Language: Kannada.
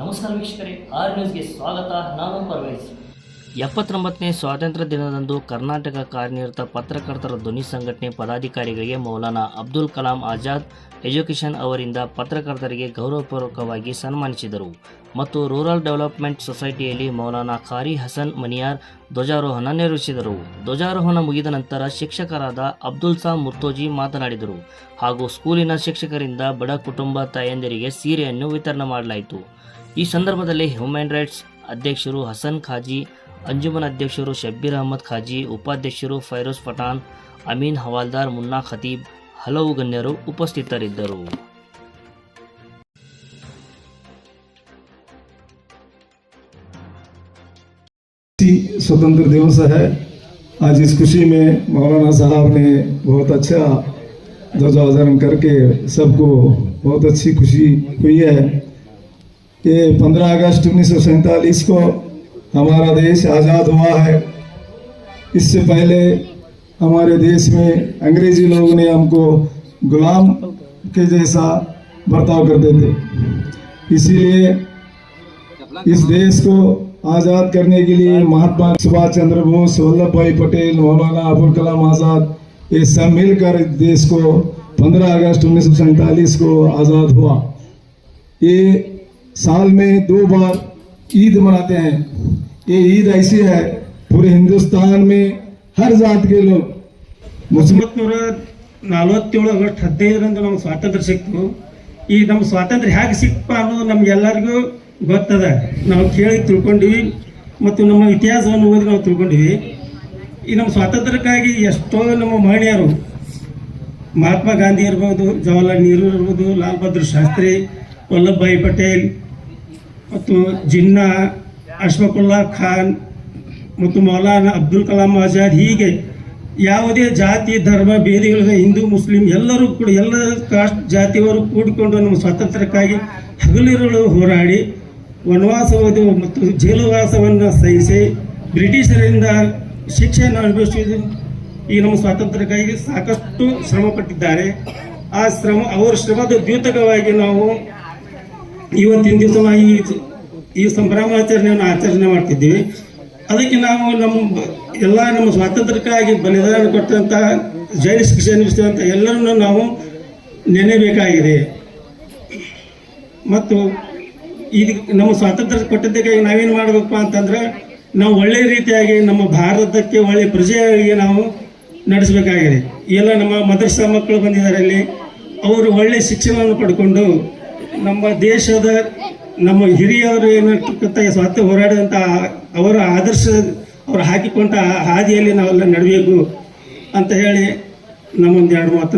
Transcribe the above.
ನಮಸ್ಕಾರ ವೀಕ್ಷಕರೇ, ಆರ್ ನ್ಯೂಸ್ಗೆ ಸ್ವಾಗತ, ನಾನು ಪರ್ವೇಸ್ ಎಪ್ಪತ್ತೊಂಬತ್ತನೇ ಸ್ವಾತಂತ್ರ್ಯ ದಿನದಂದು ಕರ್ನಾಟಕ ಕಾರ್ಯನಿರತ ಪತ್ರಕರ್ತರ ಧ್ವನಿ ಸಂಘಟನೆ ಪದಾಧಿಕಾರಿಗಳಿಗೆ ಮೌಲಾನಾ ಅಬ್ದುಲ್ ಕಲಾಂ ಆಜಾದ್ ಎಜುಕೇಷನ್ ಅವರಿಂದ ಪತ್ರಕರ್ತರಿಗೆ ಗೌರವಪೂರ್ವಕವಾಗಿ ಸನ್ಮಾನಿಸಿದರು. ಮತ್ತು ರೂರಲ್ ಡೆವಲಪ್ಮೆಂಟ್ ಸೊಸೈಟಿಯಲ್ಲಿ ಮೌಲಾನಾ ಖಾರಿ ಹಸನ್ ಮನಿಯಾರ್ ಧ್ವಜಾರೋಹಣ ನೆರವೇರಿಸಿದರು. ಧ್ವಜಾರೋಹಣ ಮುಗಿದ ನಂತರ ಶಿಕ್ಷಕರಾದ ಅಬ್ದುಲ್ ಸಾ ಮುರ್ತೋಜಿ ಮಾತನಾಡಿದರು. ಹಾಗೂ ಸ್ಕೂಲಿನ ಶಿಕ್ಷಕರಿಂದ ಬಡ ಕುಟುಂಬ ತಾಯಂದಿರಿಗೆ ಸೀರೆಯನ್ನು ವಿತರಣೆ ಮಾಡಲಾಯಿತು. ಈ ಸಂದರ್ಭದಲ್ಲಿ ಹ್ಯೂಮನ್ ರೈಟ್ಸ್ ಅಧ್ಯಕ್ಷರು ಹಸನ್ ಖಾಜಿ ಅಂಜುಮನ್ ಅಧ್ಯಕ್ಷರು ಶಬ್ಬೀರ್ ಅಹಮದ್ ಖಾಜಿ ಉಪಾಧ್ಯಕ್ಷರು ಫೈರೋಜ್ ಪಠಾಣ್ ಅಮೀನ್ ಹವಾಲ್ದಾರ್ ಮುನ್ನಾ ಖತೀಬ್ ಹಲವು ಗಣ್ಯರು ಉಪಸ್ಥಿತರಿದ್ದರು इसी स्वतंत्र दिवस है आज इस खुशी में मौलाना साहब ने बहुत अच्छा ध्वजारोहण करके सबको बहुत अच्छी खुशी हुई है ये 15 अगस्त उन्नीस को हमारा देश आज़ाद हुआ है। इससे पहले हमारे देश में अंग्रेज़ी लोगों ने हमको गुलाम के जैसा बर्ताव करते थे। इसीलिए इस देश को आज़ाद करने के लिए महात्मा सुभाष चंद्र बोस, वल्लभ भाई पटेल, मौलाना अबुल कलाम आज़ाद, ये सब मिलकर देश को 15 अगस्त उन्नीस को आज़ाद हुआ। ये साल में दो बार ईद मनाते हैं ये ईद ऐसी है पूरे हिंदुस्तान में हर जात के लोग मुस्लिम ಒಂಬತ್ನೂರ ನಲವತ್ತೇಳು ಆಗಸ್ಟ್ ಹದಿನೈದರಂದು ನಮ್ಗೆ ಸ್ವಾತಂತ್ರ್ಯ ಸಿಕ್ತು ಈ ನಮ್ಮ ಸ್ವಾತಂತ್ರ್ಯ ಹೇಗೆ ಸಿಕ್ತಪ್ಪ ಅನ್ನೋದು ನಮ್ಗೆಲ್ಲರಿಗೂ ಗೊತ್ತದ ನಾವು ಕೇಳಿ ತಿಳ್ಕೊಂಡಿವಿ ಮತ್ತು ನಮ್ಮ ಇತಿಹಾಸವನ್ನು ಓದಿ ನಾವು ತಿಳ್ಕೊಂಡಿವಿ ಈ ನಮ್ಮ ಸ್ವಾತಂತ್ರ್ಯಕ್ಕಾಗಿ ಎಷ್ಟೋ ನಮ್ಮ ಮಹನೀಯರು ಮಹಾತ್ಮ ಗಾಂಧಿ ಇರ್ಬೋದು ಜವಾಹರ್ಲಾಲ್ ನೆಹರು ಇರ್ಬೋದು ಲಾಲ್ ಬಹದ್ದೂರ್ ಶಾಸ್ತ್ರಿ ವಲ್ಲಭಭಾಯಿ ಪಟೇಲ್ ಮತ್ತು ಜಿನ್ನಾ ಅಶ್ಫಕುಲ್ಲಾ ಖಾನ್ ಮತ್ತು ಮೌಲಾನಾ ಅಬ್ದುಲ್ ಕಲಾಂ ಆಜಾದ್ ಹೀಗೆ ಯಾವುದೇ ಜಾತಿ, ಧರ್ಮ ಭೇದಿಗಳಿಗೆ ಹಿಂದೂ, ಮುಸ್ಲಿಂ ಎಲ್ಲರೂ ಕೂಡ ಎಲ್ಲ ಕಾಸ್ಟ್ ಜಾತಿಯವರು ಕೂಡಿಕೊಂಡು ನಮ್ಮ ಸ್ವಾತಂತ್ರ್ಯಕ್ಕಾಗಿ ಹಗಲಿರುಳು ಹೋರಾಡಿ ವನವಾಸ ಮತ್ತು ಜೈಲುವಾಸವನ್ನು ಸಹಿಸಿ ಬ್ರಿಟಿಷರಿಂದ ಶಿಕ್ಷೆಯನ್ನು ಅನುಭವಿಸಿದ ಈ ನಮ್ಮ ಸ್ವಾತಂತ್ರ್ಯಕ್ಕಾಗಿ ಸಾಕಷ್ಟು ಶ್ರಮ ಪಟ್ಟಿದ್ದಾರೆ. ಆ ಶ್ರಮ, ಅವರ ಶ್ರಮದ ದ್ಯೂತಕವಾಗಿ ನಾವು ಇವತ್ತಿನ ದಿವಸ ನಾವು ಈ ಈ ಸಂಭ್ರಮಾಚರಣೆಯನ್ನು ಆಚರಣೆ ಮಾಡ್ತಿದ್ದೀವಿ. ಅದಕ್ಕೆ ನಾವು ನಮ್ಮ ಎಲ್ಲ ನಮ್ಮ ಸ್ವಾತಂತ್ರ್ಯಕ್ಕಾಗಿ ಬಲಿದಾನ ಕೊಟ್ಟಂತಹ ಜೈಲು ಶಿಕ್ಷೆ ಎಲ್ಲರನ್ನೂ ಎಲ್ಲರನ್ನು ನಾವು ನೆನೆಯಬೇಕಾಗಿದೆ. ಮತ್ತು ಇದು ನಮ್ಮ ಸ್ವಾತಂತ್ರ್ಯ ಕೊಟ್ಟದ್ದಕ್ಕಾಗಿ ನಾವೇನು ಮಾಡಬೇಕಪ್ಪ ಅಂತಂದ್ರೆ ನಾವು ಒಳ್ಳೆಯ ರೀತಿಯಾಗಿ ನಮ್ಮ ಭಾರತಕ್ಕೆ ಒಳ್ಳೆಯ ಪ್ರಜೆಯಾಗಿ ನಾವು ನಡೆಸಬೇಕಾಗಿದೆ. ಎಲ್ಲ ನಮ್ಮ ಮದರ್ಸಾ ಮಕ್ಕಳು ಬಂದಿದ್ದಾರೆ ಅಲ್ಲಿ. ಅವರು ಒಳ್ಳೆಯ ಶಿಕ್ಷಣವನ್ನು ಪಡ್ಕೊಂಡು ನಮ್ಮ ದೇಶದ ನಮ್ಮ ಹಿರಿಯವರು ಏನಿರ್ತಕ್ಕಂಥ ಸ್ವಾತಂತ್ರ್ಯ ಹೋರಾಡಿದಂಥ ಅವರ ಆದರ್ಶ ಅವರು ಹಾಕಿಕೊಂಡ ಹಾದಿಯಲ್ಲಿ ನಾವೆಲ್ಲ ನಡಬೇಕು ಅಂತ ಹೇಳಿ ನಮ್ಮೊಂದು ಎರಡು ಮಾತು